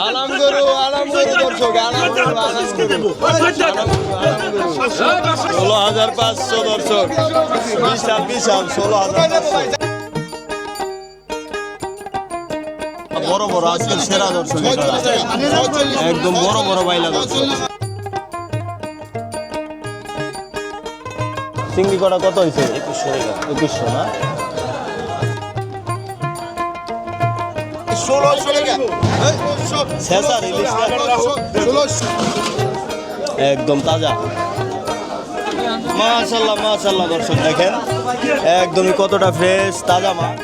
আলাম গরু আলাম গরু দর্শক আলাম গরু আলাম গরু ষোলো হাজার পাঁচশো দর্শক বিশাল বিশাল ষোলো হাজার পাঁচশো বড় বড় আজকের সেরা দর্শক একদম বড় বড় বাইলা দর্শক চিংড়ি কটা কত হয়েছে একুশশো একুশশো না একদম তাজা। মাশাল্লাহ মাশাল্লাহ দর্শক দেখেন। একদমই কতটা ফ্রেশ তাজা মাছ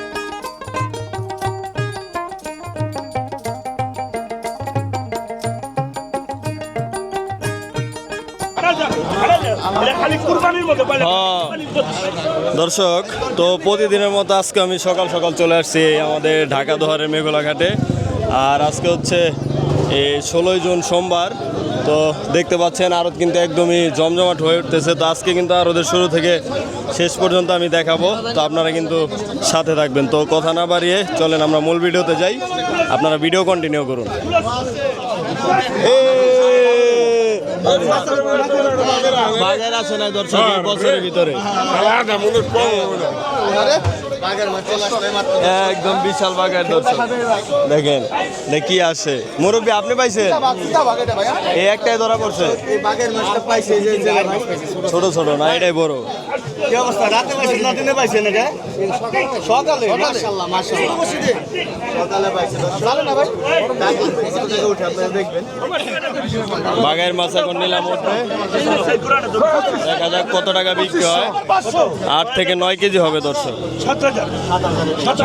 দর্শক, তো প্রতিদিনের মতো আজকে আমি সকাল সকাল চলে আসছি আমাদের ঢাকা দোহারের মেঘলা ঘাটে। আর আজকে হচ্ছে এই ষোলোই জুন সোমবার। তো দেখতে পাচ্ছেন, আরত কিন্তু একদমই জমজমাট হয়ে উঠতেছে। তো আজকে কিন্তু আরদের শুরু থেকে শেষ পর্যন্ত আমি দেখাবো। তো আপনারা কিন্তু সাথে থাকবেন। তো কথা না বাড়িয়ে চলেন, আমরা মূল ভিডিওতে যাই। আপনারা ভিডিও কন্টিনিউ করুন। বাজার আছে না দর্শক বছরের ভিতরে? একদম বিশাল বাগান দর্শক। দেখেন দেখি আসে। মুরব্বী আপনি পাইছেন? এই একটাই ধরা পড়ছে। ছোট ছোট না এটাই বড়। কি অবস্থা? রাতে পাইছেন না দিনে পাইছেন এটা? সকালে? মাশাআল্লাহ মাশাআল্লাহ। সকালে পাইছেন ভালো না ভাই। উঠে আপনারা দেখবেন। বাগায়ের মাছ এখন নিলাম। উঠবে দেখা যাক কত টাকা বিক্রি হয়। আট থেকে নয় কেজি হবে দর্শক। সাত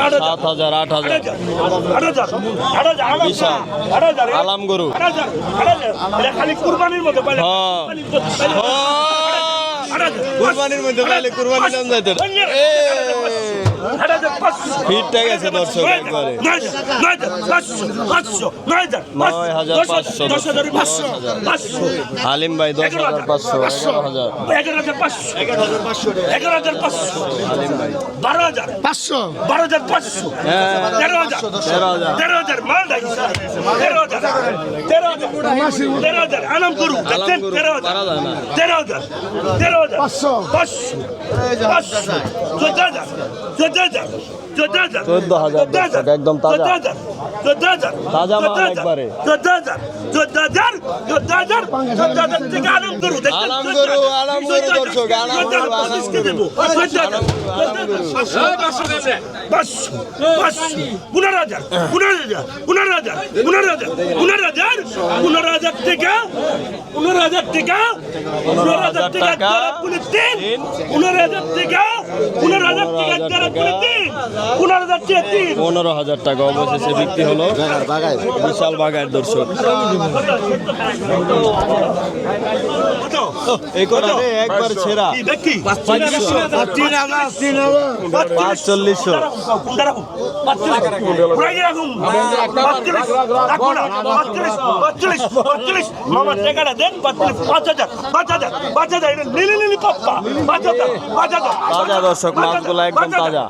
হাজার আট হাজার বিশাল আলাম গরু কুরবানির মধ্যে কুরবানির নাম যাইতে হাজার পাঁচশো। হিটটা গেছে দর্শক একবারে। নয় হাজার হাজার পাঁচশো পাঁচশো হাজার হাজার দশ পাঁচশো, হাজার পাঁচশো হাজার। পাঁচশো। হালিম ভাই দশ হাজার পাঁচশো এগারো হাজার। এগারো হাজার পাঁচশো। এগারো হাজার পাঁচশো হালিম ভাই। বারো হাজার। পাঁচশো। বারো হাজার পাঁচশো। হ্যাঁ। তেরো হাজার। তেরো হাজার। তেরো হাজার মাল তেরো হাজার। তেরো হাজার। তেরো হাজার। আনাম করু। তেরো হাজার। পারা যায় না। তেরো হাজার। তেরো হাজার। পাঁচশো। পাঁচশো। পাঁচশো। চোদ্দ হাজার। চোদ্দ হাজার চোদ্দ হাজার দর্শক একদম তাজা তাজা মাল একবারে পনেরো হাজার পনেরো হাজার পনেরো হাজার পনেরো হাজার পনেরো হাজার পনেরো হাজার টাকা পনেরো হাজার টাকা পনেরো হাজার টাকা পনেরো হাজার টাকা পনেরো হাজার টাকা অবশেষে বিক্রি হলো। বিশাল বাগায় দর্শক। একবার ছেড়া। পাঁচচল্লিশশো। পাঁচ হাজার পাঁচ হাজার। পাঁচ হাজার দর্শক মাছগুলো একদম তাজা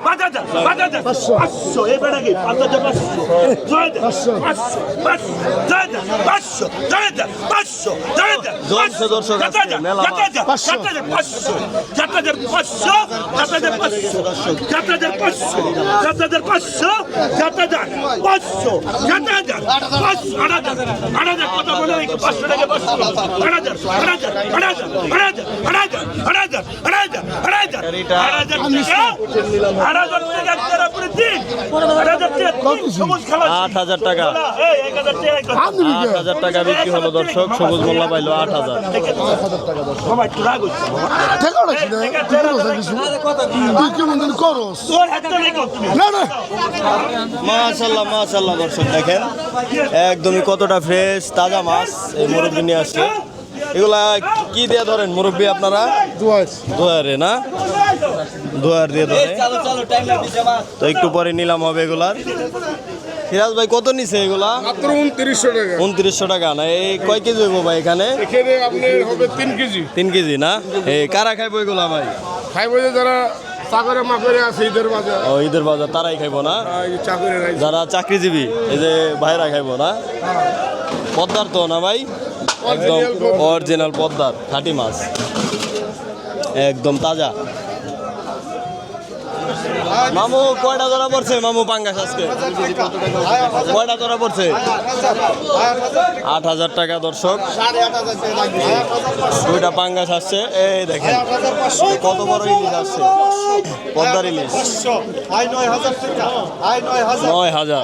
জমছে দর্শক পাঁচশো আট হাজার টাকা আট হাজার টাকা হলো দর্শক সবুজ পাইলো আট হাজার। মাশাল্লাহ দর্শক দেখেন। একদমই কতটা ফ্রেশ তাজা মাছ এই মুরব্বী নিয়ে এগুলা কি দিয়ে ধরেন মুরব্বী আপনারা? দোয়ারে। না? দোয়ার দিয়ে ধরে। তো একটু পরে নিলাম হবে এগুলার। সিরাজ ভাই কত নিছে এগুলা? মাত্র উনত্রিশশো টাকা। উনত্রিশশো টাকা না? এই কয় কেজি হইব ভাই এখানে? এখানে আপনার হবে তিন কেজি। তিন কেজি না? এই কারা খাইবো এগুলা ভাই? খাই বলে যারা চাকরে মাকরে আছে ঈদের বাজার ও ঈদের বাজার তারাই খাইবো না? যারা চাকরিজীবী এই যে ভাইরা খাইবো না? পদ্মার তো না ভাই? একদম অরিজিনাল পদ্মার খাঁটি মাছ একদম তাজা। মামু, কয়টা ধরা পড়ছে? মামু, পাঙ্গাস আজকে। কয়টা ধরা পড়ছে? আট হাজার টাকা, দর্শক। দুইটা পাঙ্গাস আসছে। এই দেখেন কত বড় ইলিশ আসছে? পদ্মার ইলিশ। নয় হাজার।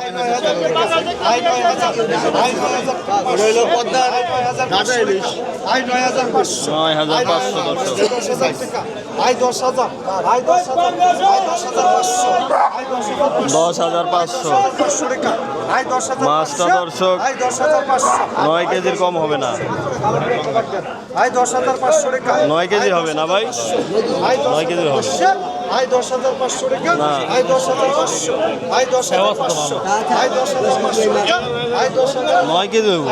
নয় হাজার পাঁচশো আয় হাজার। আয় দশ হাজার। আয় দশ হাজার। পাঁচশো। দশ হাজার পাঁচশো। মাছটা দর্শক নয় কেজির কম হবে না। নয় কেজি হবে না ভাই? নয় কেজির হবে। আয় দশ হাজার পাঁচশো টাকা আয় দশ হাজার পাঁচশো। আয় দশ হাজার পাঁচশো। আয় দশ হাজার পাঁচশো। নয় কেজি দেবো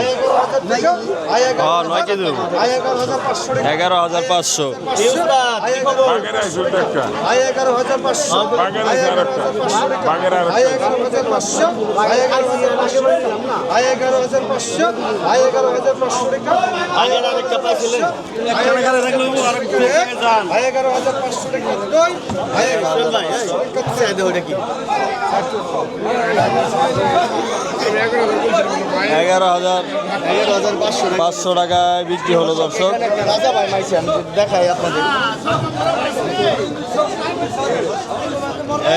হ্যাঁ নয় কেজি দেবো এগারো হাজার পাঁচশো। এগারো হাজার পাঁচশো। টাকা এগারো হাজার এগারো হাজার পাঁচশো পাঁচশো টাকায় বিক্রি হলো দর্শক। রাজা ভাই মাইছি আমি দেখাই আপনাদের।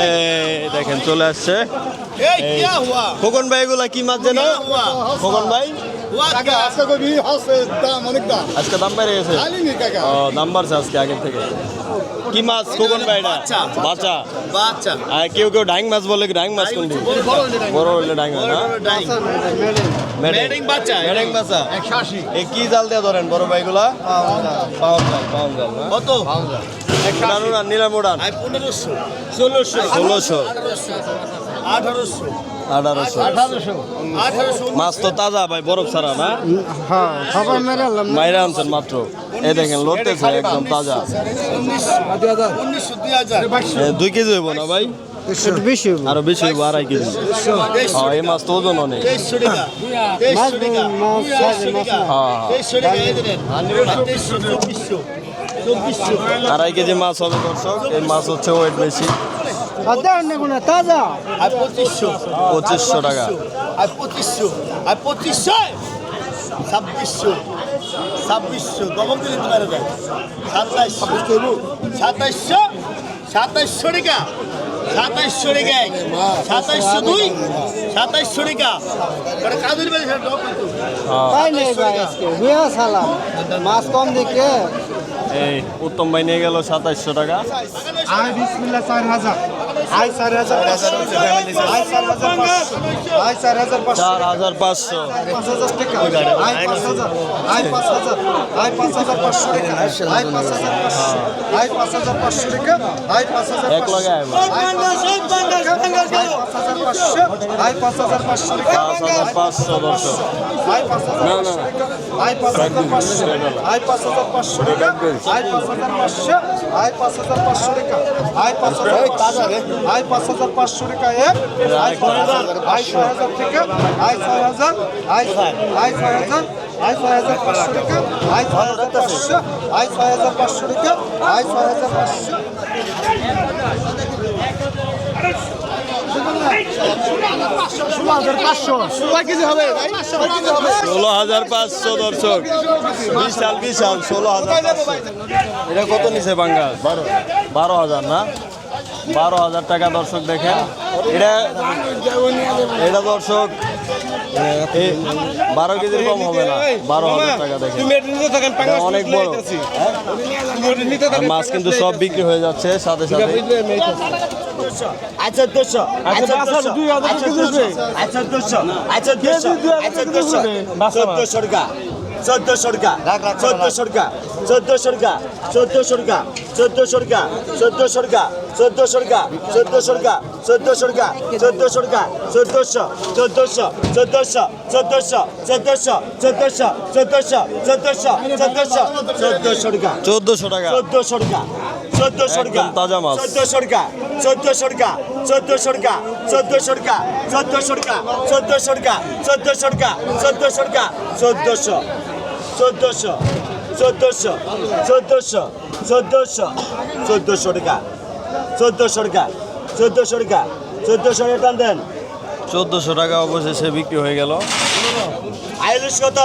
এই দেখেন চলে আসছে। খোকন ভাই এগুলা কি মাছ যেন? খোকন ভাই? কাকা আজকে কবি হচ্ছে? দাম অনেক দাম। আজকে দাম বেড়ে গেছে? কাকা। ও দাম বাড়ছে আজকে আগের থেকে। কি মাছ বাচ্চা। বাচ্চা? আর কেউ কেউ ডাইং মাছ বলে ডাইং মাছ কোনটি? বড় হইলে ডাইং মাছ। না মেডিং। বাচ্চা মেডিং বাচ্চা? এই কি জাল দিয়ে ধরেন বড় ভাইগুলা? পাউন জাল। পাউন জাল কত? উড়ান উড়ান নীলাম উড়ান পনেরোশো। ষোলোশো। ষোলোশো। আঠারোশো। আঠারোশো। আঠারোশো। মাছ তো তাজা ভাই বরফ ছাড়া না? হ্যাঁ সবাই মেরে আনলাম মাইরা আনছেন মাত্র। এই দেখেন লড়তেছে একদম তাজা। উনিশশো দুই হাজার এ, দুই কেজি হইব না ভাই? বেশি আরও বেশি হইব আড়াই কেজি। হ্যাঁ এই মাছ তো ওজন অনেক। আড়াই কেজি মাছ হবে দর্শক। এই মাছ হচ্ছে ওয়েট বেশি। তাজা আর পঁচিশশো। পঁচিশশো টাকা। আর পঁচিশশো। আর পঁচিশশো। ছাব্বিশশো। ছাব্বিশশো। দমন দিলে তো মেরে দেয় সাতাইশশো সাতাইশশো। সাতাইশশো টাকা। সাতাইশশো টাকা এক। সাতাইশশো দুই। সাতাইশশো টাকা। ওটা কাদের বাড়ি। হ্যাঁ মাছ কম দেখে। এই উত্তম ভাই নিয়ে গেল সাতাইশশো টাকা। বিসমিল্লাহ চার হাজার। চার হাজার পাঁচশো এক লগে পাঁচশো দর্শক আয় পাঁচ হাজার না। আয় পাঁচ হাজার পাঁচশো আয় পাঁচ হাজার পাঁচশো টাকা আয় পাঁচ হাজার পাঁচশো আয় পাঁচ হাজার পাঁচশো টাকা আয় পাঁচ হাজার পাঁচশো আয় পাঁচ হাজার পাঁচশো টাকা এক আয় পাঁচ হাজার আয় ছয় হাজার টাকা আয় ছয় হাজার আয় আয় ছয় হাজার আয় ছয় হাজার পাঁচশো টাকা আয় ছয় হাজার পাঁচশো আয় ছয় হাজার পাঁচশো টাকা আয় ছয় হাজার পাঁচশো ষোলো হাজার পাঁচশো দর্শক। বিশাল বিশাল, ষোলো হাজার এটা কত নিছে বাঙ্গাল? বারো বারো হাজার না? বারো হাজার টাকা দর্শক দেখেন। এটা এটা দর্শক বারো কেজির কম হবে না বারো হাজার টাকা দেখেন। এটা অনেক বড়। আর মাছ কিন্তু সব বিক্রি হয়ে যাচ্ছে সাথে সাথে। আচ্ছা দুশো আচ্ছা দুশো আচ্ছা দুশো আচ্ছা দুশো আচ্ছা দুশো আচ্ছা দুশো চোদ্দশো টাকা চোদ্দশো টাকা চোদ্দশো টাকা চোদ্দশো টাকা চোদ্দশো টাকা চোদ্দশো টাকা চোদ্দশো টাকা চোদ্দশো টাকা চোদ্দশো টাকা চোদ্দশো টাকা চোদ্দশো চোদ্দশো চোদ্দশো চোদ্দশো চোদ্দশো চোদ্দশো চোদ্দশো চোদ্দশো চোদ্দশো চোদ্দশো টাকা চোদ্দশো টাকা চোদ্দশো টাকা চোদ্দশো টাকা তাজা মাছ। চোদ্দশো টাকা চোদ্দশো টাকা চোদ্দশো টাকা চোদ্দশো টাকা চোদ্দশো টাকা চোদ্দশো টাকা চোদ্দশো টাকা চোদ্দশো টাকা চোদ্দশো চোদ্দশো চোদ্দশো চোদ্দশো চোদ্দশো চোদ্দশো টাকা চোদ্দশো টাকা চোদ্দশো টাকা চোদ্দশো টাকা টান দেন। চোদ্দোশো টাকা অবশেষে বিক্রি হয়ে গেল। আইলিশ কত?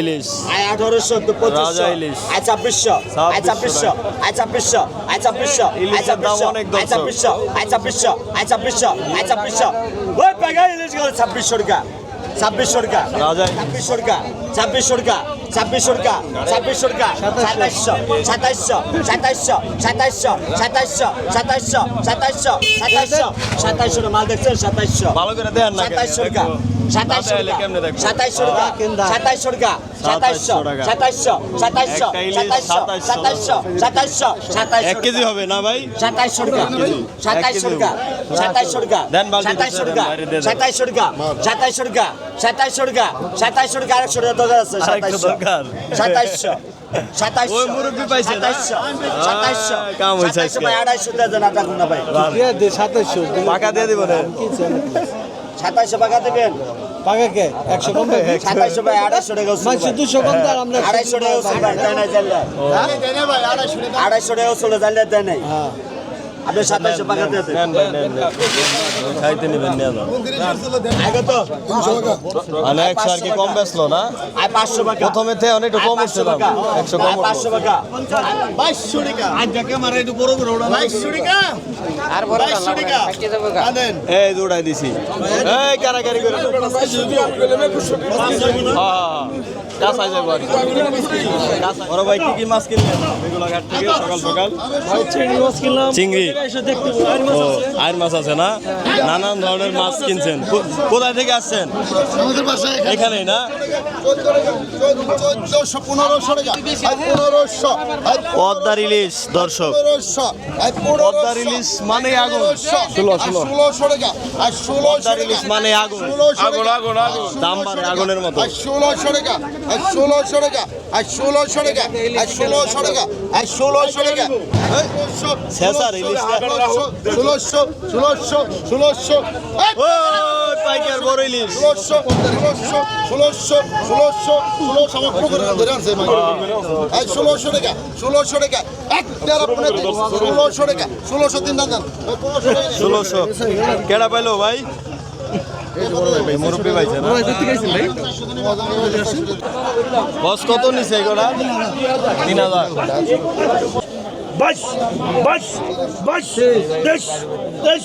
ইলিশ। আঠারোশো রাজা ইলিশ। ওই ইলিশ গেল ছাব্বিশশো টাকা। ছাব্বিশশো টাকা। ছাব্বিশশো টাকা ছাব্বিশশো টাকা ছাব্বিশশো টাকা ছাব্বিশশো টাকা সাতাইশশো সাতাইশশো সাতাইশশো সাতাইশশো সাতাইশশো সাতাইশশো সাতাইশশো সাতাইশশো সাতাইশশো মাল দেখছেন? সাতাইশশো। সাতাইশশো টাকা সাতাইশশো? সাতাইশশো টাকা সাতাইশশো টাকা সাতাইশশো টাকা। সাতাইশশো সাতাইশশো সাতাইশশো সাতাইশশো। সাতাইশশো এক কেজি হবে না ভাই সাতাইশশো টাকা সাতাইশশো টাকা সাতাইশশো টাকা সাতাইশশো টাকা। সাতাইশশো টাকা সাতাইশশো টাকা সাতাইশশো টাকা সাতাইশশো টাকা আরেকশো টাকা দরকার আছে সাতাইশশো টাকা দিয়ে দিব সাতাইশো টাকা দেবেন? পাকাকে একশো কম সাতাইশো ভাই আড়াইশো টাকা মানে দুশো কম দাম আমরা আড়াইশো টাকা আড়াইশো টাকা। চলে জানলে দেয় নাই হ্যাঁ। আপনি সাতাশশো পাকাতে আছে খাইতে নেবেন নেন। আগে তো। মানে একশো আর কি কম বেসলো না? পাঁচশো পাকা প্রথমে তে অনেক কম এসছে দাম কম পাঁচশো পাকা বাইশশো টাকা। আজ যাকে মারে একটু বড় বড় ওটা বাইশশো টাকা। আর বড় বাইশশো টাকা। এই দৌড়াই দিছি। এই কারাকারি করে। হ্যাঁ।, হ্যাঁ। কাঁচাই যাব আর বড় ভাই কি কি মাছ কিনলেন? এগুলো থেকে সকাল সকাল? চিংড়ি ও আয়ের মাছ আছে না? নানান ধরনের মাছ কিনছেন। কোথায় থেকে আসছেন? আমাদের বাসায় এখানে। এখানেই না? পদ্মার ইলিশ দর্শক। পদ্মার ইলিশ মানে আগুন। ষোলো ষোলো। পদ্মার ইলিশ মানে আগুন। আগুন আগুন আগুন। দাম বাড়ে আগুনের মতো। ষোলোশো টাকা। আর ষোলোশো টাকা আর ষোলোশো টাকা আর ষোলোশো টাকা আর ষোলোশো টাকা। ষোলোশো ষোলোশো ষোলোশো ও পাইকার বড় ইলিশ ষোলোশো ষোলোশো ষোলোশো ষোলোশো ষোলোশো আমার পুরো করে ধরে আনছে এই ষোলোশো টাকা ষোলোশো টাকা এক তেরো পনেরো দিন ষোলোশো টাকা ষোলোশো তিন টাকা। ষোলোশো কেডা পাইলো ভাই এই মুরব্বী পাইছে না বস কত নিছে এগুলা? তিন হাজার। বাস বাস বাস this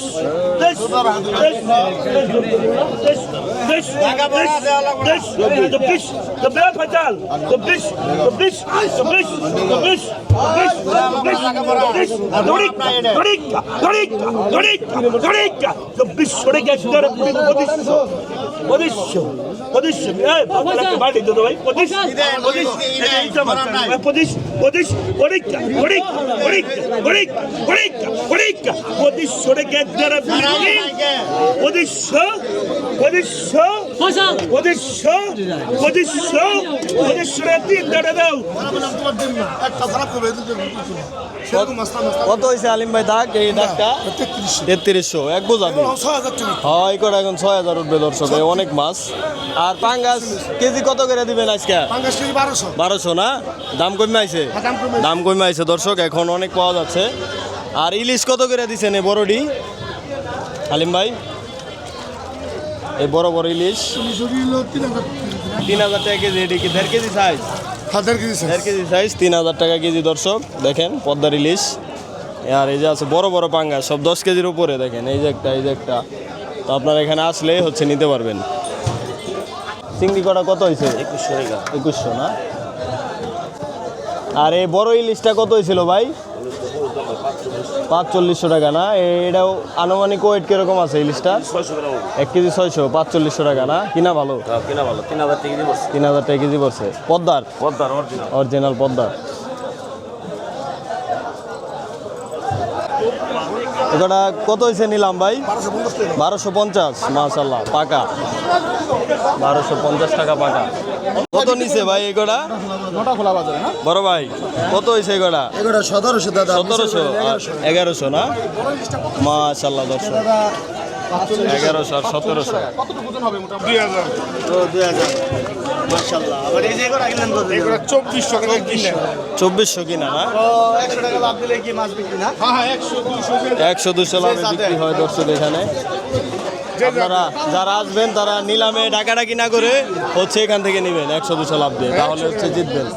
চব্বিশ চব্বিশ চব্বিশ চব্বিশ পঁচিশ। বাটি দিত ভাই পঁচিশ। পঁচিশ। পঁচিশ। পঁচিশ পরীক্ষা পরীক্ষা পরীক্ষা পরীক্ষা পরীক্ষা পরীক্ষা। পঁচিশশো টাকা পঁচিশশো পঁচিশশো তিন দাও কত হয়েছে আলিম ভাই দাগ এই দাগটা তেত্রিশশো এক বোঝা হয় করে এখন ছয় হাজার উঠবে দর্শক অনেক মাছ। আর পাঙ্গাস কেজি কত করে দিবেন আজকে? বারোশো না? দাম কমে আইছে? দাম কমে আইছে দর্শক এখন অনেক পাওয়া যাচ্ছে। আর ইলিশ কত করে দিছেন এই বড়ডি? আলিম ভাই? এই বড় বড় ইলিশ। তিন হাজার টাকা কেজি। এটি কি দেড় কেজি সাইজ হাজার কেজি দেড় কেজি সাইজ তিন হাজার টাকা কেজি দর্শক দেখেন পদ্মার ইলিশ। আর এই যে আছে বড় বড় পাঙ্গা সব দশ কেজির উপরে দেখেন এই যে একটা এই যে একটা। তো আপনারা এখানে আসলে হচ্ছে নিতে পারবেন। চিংড়ি কটা কত হয়েছে একুশশো একুশশো না? আর এই বড় ইলিশটা কত হয়েছিল ভাই? পাঁচচল্লিশশো টাকা না? এটাও আনুমানিক ওয়েট কীরকম আছে ইলিশটা এক কেজি ছয়শো পাঁচচল্লিশশো টাকা না? কিনা ভালো? কিনা ভালো। তিন হাজার টাকা দিয়ে তিন হাজার টাকা কেজি পড়ছে। পদ্মার? পদ্মার অরিজিনাল অরিজিনাল পদ্মা এটা কত হয়েছে নিলাম ভাই? বারোশো পঞ্চাশ। মাশাল্লাহ পাকা। বারোশো পঞ্চাশ টাকা পাকা। কত নিছে ভাই এগোটা নটা খোলা বাজারে না? বড় ভাই কত হয়েছে এগুলো সতেরোশো দাদা সতেরোশো? এগারোশো। না? মাশাল্লাহ দর্শক। এগারোশো আর সতেরোশো। মাশাআল্লাহ। আবার এই যে এগুলো কিনলেন কত দিয়ে? চব্বিশশো কিনা না? ও, 100 টাকা লাভ দিলে কি না? একশো দুশো লাভে বিক্রি হয় দর্শক এখানে। আপনারা যারা আসবেন তারা নিলামে ডাকাডাকি না করে হচ্ছে এখান থেকে নেবেন একশো দুশো লাভ দিয়ে। তাহলে হচ্ছে জিতবেন।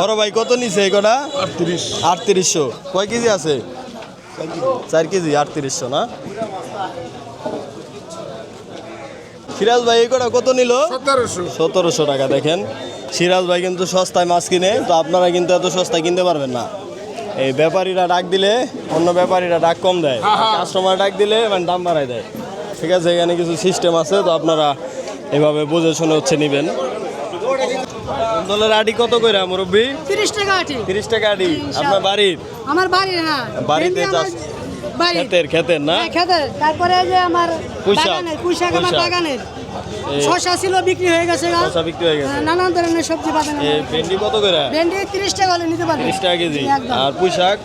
বড় ভাই কত নিছে এগোটা আটত্রিশ। আটত্রিশশো। কয় কেজি আছে? চার কেজি আটত্রিশশো না? সিরাজ ভাই এগোটা কত নিল? সতেরোশো টাকা দেখেন। সিরাজ ভাই কিন্তু সস্তায় মাছ কিনে তো আপনারা কিন্তু এত সস্তায় কিনতে পারবেন না। এই ব্যাপারীরা ডাক দিলে অন্য ব্যাপারীরা ডাক কম দেয়। কাস্টমার ডাক দিলে মানে দাম বাড়ায় দেয়। ঠিক আছে এখানে কিছু সিস্টেম আছে তো আপনারা এভাবে বুঝে শুনে হচ্ছে নেবেন। দলের আডি কত করে মুরব্বী? তিরিশ টাকা আটি। তিরিশ টাকা আডি। আপনার বাড়ির? আমার বাড়ির হ্যাঁ। বাড়িতে ক্ষেতের ক্ষেতের না? হ্যাঁ, ক্ষেতের তারপরে এই যে আমার। বাগানের পুঁইশাক আমার। বাগানের। শশা ছিল বিক্রি হয়ে গেছে শশা বিক্রি হয়ে গেছে। হ্যাঁ, নানান ধরনের সবজি বাগান ভেন্ডি কত করে? ভেন্ডি তিরিশ টাকা হলে নিতে পারবে। তিরিশ টাকা কেজি। আর পুঁইশাক?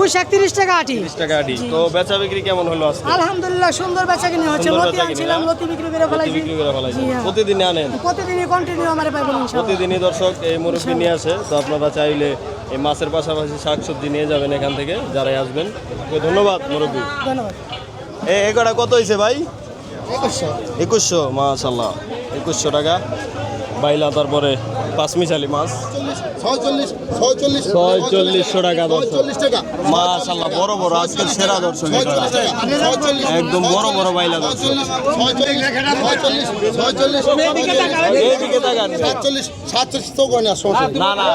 পুঁইশাক তিরিশ টাকা আটি। তিরিশ টাকা আডি তো বেচা বিক্রি কেমন হলো আজকে? আলহামদুলিল্লাহ সুন্দর বেচা কিনে হচ্ছে। লতি আনছিলাম লতি বিক্রি করে ফেলাইছি। বিক্রি করে ফেলাইছে। হ্যাঁ। প্রতিদিন আনেন? প্রতিদিনই কন্টিনিউ আমার পাইবেন প্রতিদিনই দর্শক এই মুরব্বী নিয়ে আসে তো আপনারা চাইলে এই মাছের পাশাপাশি শাকসবজি নিয়ে যাবেন এখান থেকে যারাই আসবেন। ধন্যবাদ মুরব্বী। ধন্যবাদ। এ এগারোটা কত হয়েছে ভাই? একুশশো। মাশাল্লাহ একুশশো টাকা। বাইলা তারপরে পাঁচমিশালি মাছ। ছয়চল্লিশশো টাকা দর্শক মাশাল্লাহ বড় বড় আজকের সেরা দর্শক একদম বড় বড় বাইলা দর্শক এইদিকে তাকান সাতচল্লিশ সাতচল্লিশ তো করে না। না না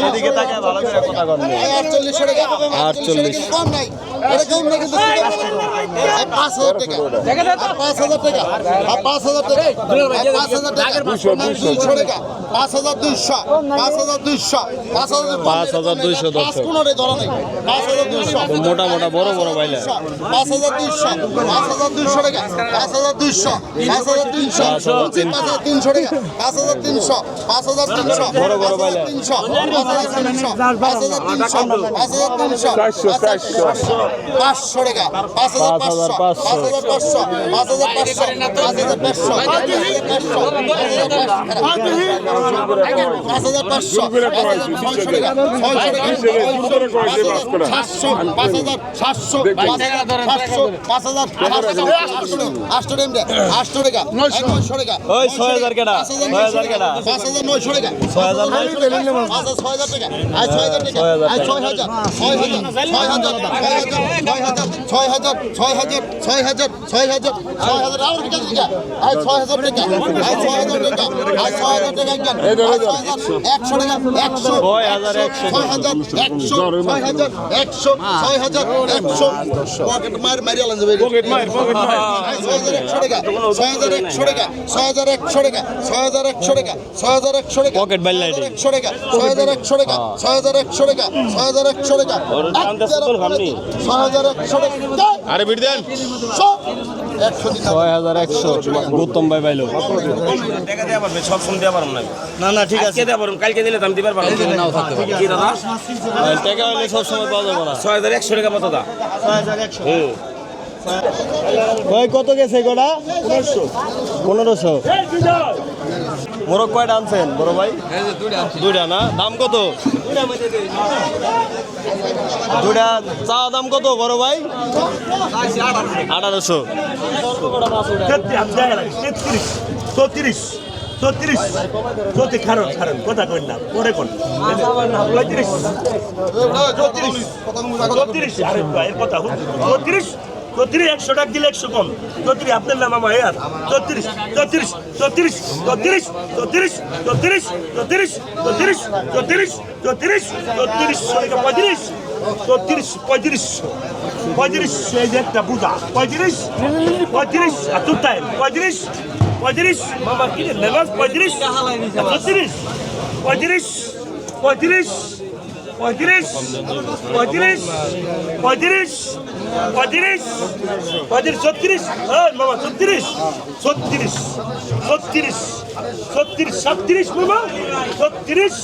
এদিকে তাকায় ভালো করে কথা করবে আটচল্লিশ টাকা আটচল্লিশ। কম নাই। পাঁচ হাজার টাকা পাঁচ হাজার টাকা পাঁচ হাজার টাকা পাঁচ হাজার টাকা দুইশো টাকা পাঁচ হাজার দুইশো পাঁচ হাজার দুইশো পাঁচ হাজার পাঁচ হাজার দুইশো। পাঁচ কোনোটাই ধরা নাই পাঁচ হাজার দুইশো মোটা মোটা বড় বড় বাইলা পাঁচ হাজার দুইশো পাঁচ হাজার দুইশো টাকা পাঁচ হাজার দুইশো পাঁচ হাজার তিনশো পাঁচ হাজার তিনশো। পাঁচ হাজার তিনশো টাকা পাঁচ হাজার তিনশো পাঁচ হাজার তিনশো বড় বড় বাইলা। তিনশো পাঁচ হাজার তিনশো পাঁচ হাজার তিনশো পাঁচ হাজার তিনশো পাঁচশো টাকা পাঁচ হাজার পাঁচশো পাঁচ হাজার পাঁচশো পাঁচ হাজার পাঁচশো পাঁচ হাজার পাঁচশো পাঁচ হাজার পাঁচশো ছয় হাজার টাকা ছয় হাজার টাকা ছয় হাজার ছয় হাজার ছয় হাজার ছয় হাজার ছয় হাজার ছয় হাজার ছয় হাজার ছয় হাজার ছয় হাজার ছয় হাজার আর টাকা টাকা আর ছয় হাজার টাকা আর ছয় হাজার টাকা আর ছয় হাজার টাকা একশো টাকা একশো ছয় হাজার একশো ছয় হাজার একশো ছয় হাজার একশো ছয় হাজার একশো পকেট মার মারিয়ে আলান পকেট মার পকেট মার ছয় হাজার একশো টাকা ছয় হাজার একশো টাকা ছয় হাজার একশো টাকা ছয় হাজার একশো টাকা ছয় হাজার একশো টাকা পকেট লাইটিং। একশো টাকা ছয় হাজার একশো টাকা ছয় হাজার একশো টাকা ছয় হাজার একশো টাকা। ছয় হাজার একশো টাকা আরে বিট দেন একশো ছয় হাজার একশো। গৌতম ভাই পাইলো টাকা দেওয়া পারবে সব শুনতে দেওয়া পারব না না না ঠিক আছে। দেওয়া পারব কালকে দিলে দাম দিবার পারব কি দাদা। টাকা হলে সব সময় পাওয়া যাবে না। ছয় হাজার একশো টাকা মতো দা ভাই কত গেছে গোটা পনেরোশো। মোরগ কয়টা আনছেন বড় ভাই? দুইটা না? দাম কত? দুইটা চা দাম কত বড় ভাই? আঠারোশো। তেত্রিশ চৌত্রিশ চৌত্রিশ চৌত্রিশ খারণ খারণ কথা কই না পরে কোন। পঁয়ত্রিশ চৌত্রিশ। চৌত্রিশ আরে ভাই কথা চৌত্রিশ চৌত্রিশ একশো টাকা দিলে একশো কম চৌত্রিশ আপনার নাম আমার আর চৌত্রিশ চৌত্রিশ চৌত্রিশ চৌত্রিশ চৌত্রিশ চৌত্রিশ চৌত্রিশ চৌত্রিশ চৌত্রিশ চৌত্রিশ চৌত্রিশ পঁয়ত্রিশ চৌত্রিশ পঁয়ত্রিশ পঁয়ত্রিশ এই যে একটা বুঝা পঁয়ত্রিশ পঁয়ত্রিশ আর তোর টাইম পঁয়ত্রিশ পঁয়ত্রিশ মামা কি নেবাস পঁয়ত্রিশ পঁয়ত্রিশ পঁয়ত্রিশ পঁয়ত্রিশ পঁয়ত্রিশ পঁয়ত্রিশ পঁয়ত্রিশ পঁয়ত্রিশ ছত্রিশ হ্যাঁ মামা ছত্রিশ ছত্রিশ ছত্রিশ ছত্রিশ সাতত্রিশ মামা ছত্রিশ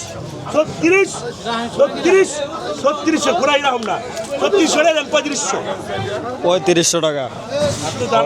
ছত্রিশ ছত্রিশ ছত্রিশশো ঘুরাই পঁয়ত্রিশশো পঁয়ত্রিশশো টাকা।